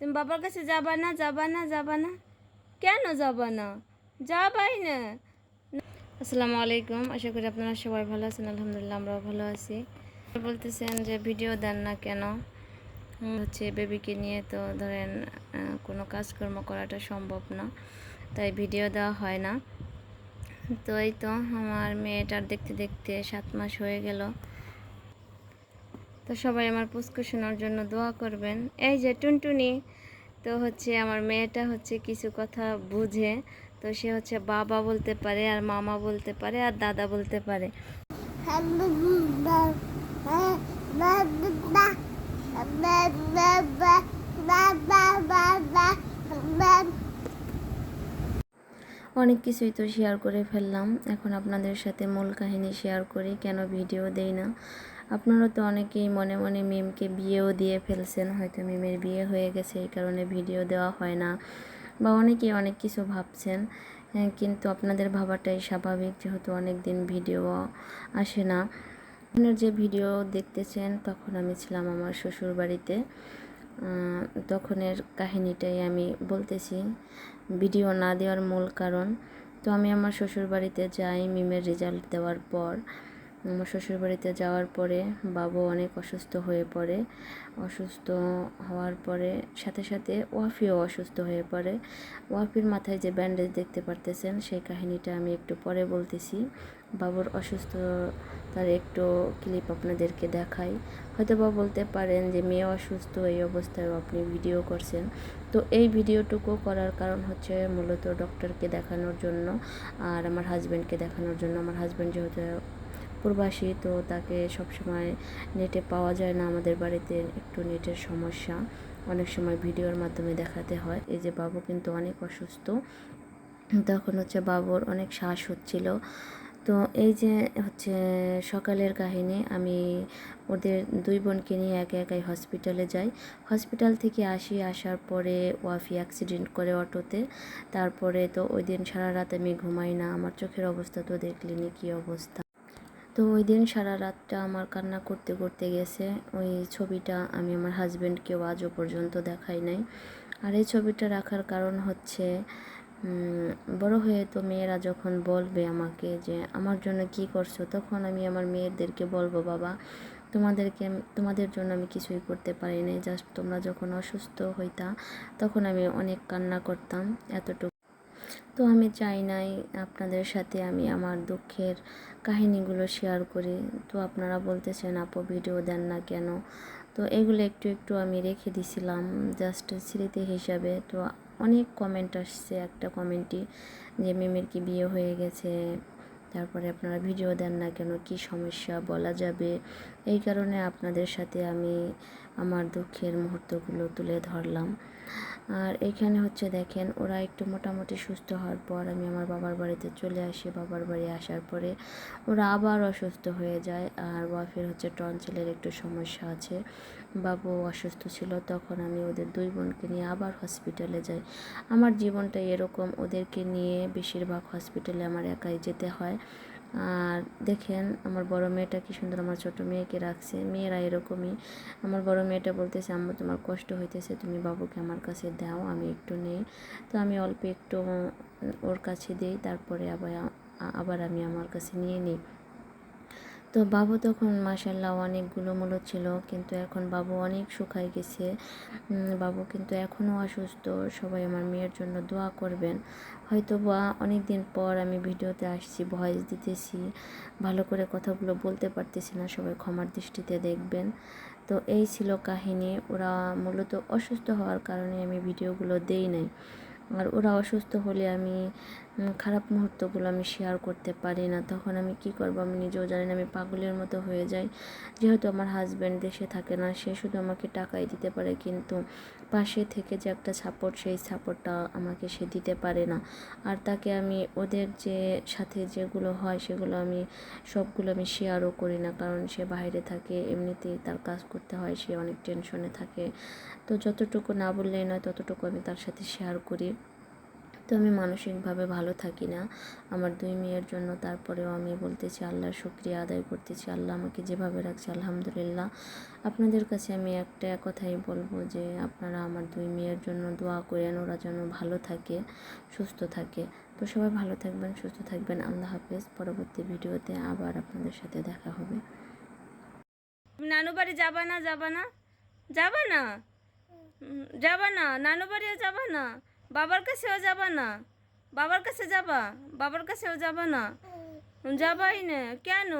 তুমি বাবার কাছে যাবা না যাবা না যাবা না? কেন যাবা না? যাবাই না। আসসালামু আলাইকুম। আশা করি আপনারা সবাই ভালো আছেন। আলহামদুলিল্লাহ, আমরাও ভালো আছি। বলতেছেন যে ভিডিও দেন না কেন? হচ্ছে বেবিকে নিয়ে তো ধরেন কোনো কাজকর্ম করাটা সম্ভব না, তাই ভিডিও দেওয়া হয় না। তো এই তো, আমার মেয়েটার দেখতে দেখতে সাত মাস হয়ে গেল। তো সবাই আমার পুষ্কু শোনার জন্য দোয়া করবেন। এই যে টুনটুনি, তো হচ্ছে আমার মেয়েটা হচ্ছে কিছু কথা বুঝে, তো সে হচ্ছে বাবা বলতে পারে আর মামা বলতে পারে আর দাদা বলতে পারে। অনেক কিছুই তো শেয়ার করে ফেললাম। এখন আপনাদের সাথে মূল কাহিনী শেয়ার করি, কেন ভিডিও দেই না? আপনারা তো অনেকেই মনে মনে মিমকে বিয়েও দিয়ে ফেলছেন হয়তো মিমের বিয়ে হয়ে গেছে এই কারণে ভিডিও দেওয়া হয় না বা অনেকেই অনেক কিছু ভাবছেন। হ্যাঁ, কিন্তু আপনাদের ভাবাটাই স্বাভাবিক যেহেতু অনেক দিন ভিডিও আসে না। আপনার যে ভিডিও দেখতেছেন তখন আমি ছিলাম আমার শ্বশুর বাড়িতে তখনের কাহিনীটাই আমি বলতেছি ভিডিও না দেওয়ার মূল কারণ। তো আমি আমার শ্বশুর বাড়িতে যাই মিমের রেজাল্ট দেওয়ার পর। আমার শ্বশুর বাড়িতে যাওয়ার পরে বাবু অনেক অসুস্থ হয়ে পড়ে। অসুস্থ হওয়ার পরে সাথে সাথে ওয়াফিও অসুস্থ হয়ে পড়ে। ওয়াফির মাথায় যে ব্যান্ডেজ দেখতে পারতেছেন, সেই কাহিনীটা আমি একটু পরে বলতেছি। বাবুর অসুস্থতার একটু ক্লিপ আপনাদেরকে দেখাই। হয়তো বা বলতে পারেন যে মেয়ে অসুস্থ, এই অবস্থায় আপনি ভিডিও করছেন। তো এই ভিডিওটুকু করার কারণ হচ্ছে মূলত ডক্টরকে দেখানোর জন্য আর আমার হাজব্যান্ডকে দেখানোর জন্য। আমার হাজব্যান্ড যেহেতু প্রবাসী তো তাকে সবসময় নেটে পাওয়া যায় না আমাদের বাড়িতে, একটু নেটের সমস্যা। অনেক সময় ভিডিওর মাধ্যমে দেখাতে হয়। এই যে বাবু কিন্তু অনেক অসুস্থ। তখন হচ্ছে বাবুর অনেক শ্বাস হচ্ছিল। তো এই যে হচ্ছে সকালের কাহিনী, আমি ওদের দুই বোনকে নিয়ে একা একাই হসপিটালে যাই। হসপিটাল থেকে আসি, আসার পরে ওয়াফি অ্যাক্সিডেন্ট করে অটোতে। তারপরে তো ওই দিন সারা রাত আমি ঘুমাই না। আমার চোখের অবস্থা তো দেখলিনি কী অবস্থা। তো ওই দিন সারা রাতটা আমার কান্না করতে করতে গেছে। ওই ছবিটা আমি আমার হাজব্যান্ডকেও আজও পর্যন্ত দেখাই নাই। আর এই ছবিটা রাখার কারণ হচ্ছে বড় হয়ে তো মেয়েরা যখন বলবে আমাকে যে, আমার জন্য কি করছ? তখন আমি আমার মেয়েদেরকে বলব, বাবা, তোমাদেরকে তোমাদের জন্য আমি কিছুই করতে পারি নাই। জাস্ট তোমরা যখন অসুস্থ হইতা, তখন আমি অনেক কান্না করতাম, এতটুকু। তো আমি চাই নাই আপনাদের সাথে আমি আমার দুঃখের কাহিনীগুলো শেয়ার করি। তো আপনারা বলতেছেন, আপু ভিডিও দেন না কেন? তো এগুলো একটু একটু আমি রেখে দিছিলাম জাস্ট স্মৃতি হিসাবে। তো অনেক কমেন্ট আসছে একটা কমেন্টই যে মেমের কি বিয়ে হয়ে গেছে তারপরে আপনারা ভিডিও দেন না কেন, কি সমস্যা বলা যাবে। এই কারণে আপনাদের সাথে আমি আমার দুঃখের মুহূর্তগুলো তুলে ধরলাম। আর এখানে হচ্ছে দেখেন, ওরা একটু মোটামুটি সুস্থ হওয়ার পর আমি আমার বাবার বাড়িতে চলে আসি। বাবার বাড়ি আসার পরে ওরা আবার অসুস্থ হয়ে যায়। আর ওয়াফের হচ্ছে টনসিলের একটু সমস্যা আছে। বাবু অসুস্থ ছিল, তখন আমি ওদের দুই বোনকে নিয়ে আবার হসপিটালে যাই। আমার জীবনটা এরকম, ওদেরকে নিয়ে বেশিরভাগ হসপিটালে আমার একাই যেতে হয়। আর দেখেন, আমার বড় মেয়েটা কি সুন্দর, আমার ছোট মেয়েকে রাখছে। মেয়েরা এরকমই। আমার বড় মেয়েটা বলতেছে, আম্মু, তোমার কষ্ট হইতেছে, তুমি বাবুকে আমার কাছে দাও, আমি একটু নেই। তো আমি অল্প একটু ওর কাছে দিই, তারপরে আবার আবার আমি আমার কাছে নিয়ে নিই। তো বাবু তখন মাসাল্লাহ অনেকগুলো মূলো ছিল, কিন্তু এখন বাবু অনেক শুকায় গেছে। বাবু কিন্তু এখনও অসুস্থ, সবাই আমার মেয়ের জন্য দোয়া করবেন। হয়তো বা অনেক দিন পর আমি ভিডিওতে আসছি, ভয়েস দিতেছি, ভালো করে কথাগুলো বলতে পারতেছি না, সবাই ক্ষমার দৃষ্টিতে দেখবেন। তো এই ছিল কাহিনী, ওরা মূলত অসুস্থ হওয়ার কারণে আমি ভিডিওগুলো দেই নাই। আর ওরা অসুস্থ হলে আমি খারাপ মুহূর্তগুলো আমি শেয়ার করতে পারি না। তখন আমি কি করব? আমি নিজেও জানি না, আমি পাগলের মতো হয়ে যাই। যেহেতু আমার হাজব্যান্ড দেশে থাকে না, সে শুধু আমাকে টাকাই দিতে পারে, কিন্তু পাশে থেকে যে একটা সাপোর্ট সেই সাপোর্টটা আমাকে সে দিতে পারে না। আর তাকে আমি, ওদের যে সাথে যেগুলো হয়, সেগুলো আমি, সবগুলো আমি শেয়ারও করি না। কারণ সে বাইরে থাকে, এমনিতেই তার কাজ করতে হয়, সে অনেক টেনশনে থাকে। তো যতটুকু না বললেই নয়, ততটুকু আমি তার সাথে শেয়ার করি। তো আমি মানসিকভাবে ভালো থাকি না। আমার দুই মেয়ের জন্য তারপরেও আমি বলতেছি আল্লাহর শুক্রিয়া আদায় করতেছি, আল্লাহ আমাকে যেভাবে রাখছে, আলহামদুলিল্লাহ। আপনাদের কাছে আমি একটা কথাই বলব যে, আপনারা আমার দুই মেয়ের জন্য দোয়া করেন, ওরা যেন ভালো থাকে, সুস্থ থাকে। তো সবাই ভালো থাকবেন, সুস্থ থাকবেন। আল্লাহ হাফেজ। পরবর্তী ভিডিওতে আবার আপনাদের সাথে দেখা হবে। নানু বাড়ি যাবা না যাবা না? যাবা না? না? নানু বাড়িও যাবা না? বাবার কাছেও যাবা না। বাবার কাছে যাবা? বাবার কাছেও যাবা না? যাবাই না। কেন?